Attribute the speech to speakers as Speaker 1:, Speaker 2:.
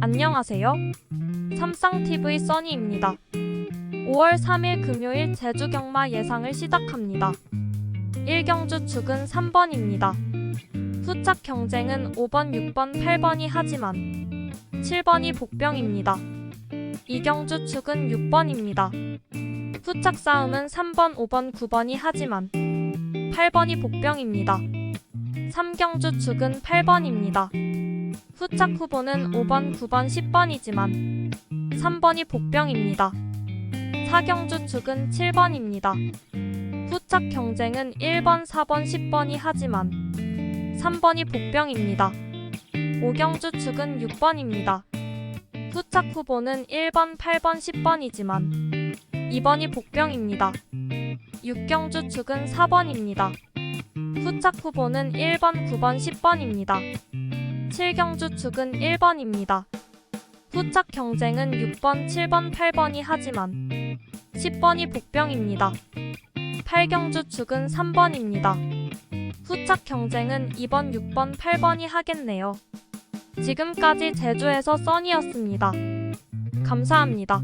Speaker 1: 안녕하세요. 삼쌍TV 써니입니다. 5월 3일 금요일 제주 경마 예상을 시작합니다. 1경주 축은 3번입니다. 후착 경쟁은 5번, 6번, 8번이 하지만 7번이 복병입니다. 2경주 축은 6번입니다. 후착 싸움은 3번, 5번, 9번이 하지만 8번이 복병입니다. 3경주 축은 8번입니다. 후착 후보는 5번, 9번, 10번이지만 3번이 복병입니다. 사경주 축은 7번입니다. 후착 경쟁은 1번, 4번, 10번이 하지만 3번이 복병입니다. 오경주 축은 6번입니다. 후착 후보는 1번, 8번, 10번이지만 2번이 복병입니다. 육경주 축은 4번입니다. 후착 후보는 1번, 9번, 10번입니다. 7경주 축은 1번입니다. 후착 경쟁은 6번, 7번, 8번이 하지만 10번이 복병입니다. 8경주 축은 3번입니다. 후착 경쟁은 2번, 6번, 8번이 하겠네요. 지금까지 제주에서 써니였습니다. 감사합니다.